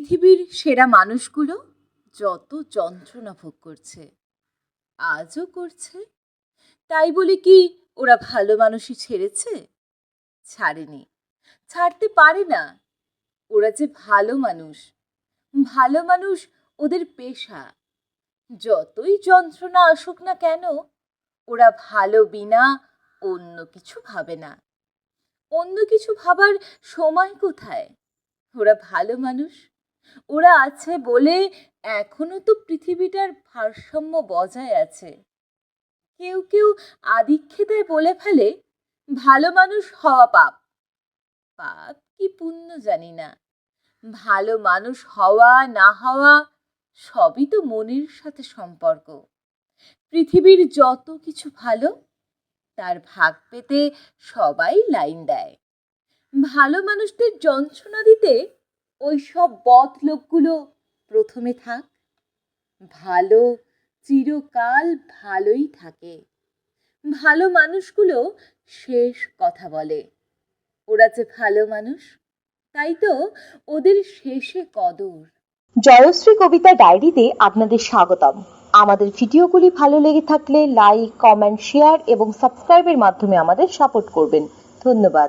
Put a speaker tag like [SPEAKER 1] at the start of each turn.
[SPEAKER 1] পৃথিবীর সেরা মানুষগুলো যত যন্ত্রণা ভোগ করছে, আজও করছে। তাই বলে কি ওরা ভালো মানুষই ছেড়েছে? ছাড়েনি। ছাড়তে পারে না। ওরা যে ভালো মানুষ ভালো মানুষ ওদের পেশা। যতই যন্ত্রণা আসুক না কেন, ওরা ভালো বিনা অন্য কিছু ভাবে না। অন্য কিছু ভাবার সময় কোথায়? ওরা ভালো মানুষ ওরা আছে বলে এখনও তো পৃথিবীটার ভারসাম্য বজায় আছে। কেউ কেউ আদিক্ষেতায় বলে ফেলে, ভালো মানুষ হওয়া পাপ। পাপ কি পুণ্য জানি না। ভালো মানুষ হওয়া, না হওয়া সবই তো মনের সাথে সম্পর্ক। পৃথিবীর যত কিছু ভালো, তার ভাগ পেতে সবাই লাইন দেয়। ভালো মানুষদের যন্ত্রণা দিতে ওই সব বদ লোকগুলো প্রথমে থাক। ভালো চিরকাল ভালোই থাকে। ভালো মানুষগুলো শেষ কথা বলে। ওরা যে ভালো মানুষ, তাই তো ওদের শেষে কদর।
[SPEAKER 2] জয়শ্রী কবিতা ডায়েরিতে আপনাদের স্বাগতম। আমাদের ভিডিওগুলি ভালো লেগে থাকলে লাইক কমেন্ট শেয়ার এবং সাবস্ক্রাইবের মাধ্যমে আমাদের সাপোর্ট করবেন। ধন্যবাদ।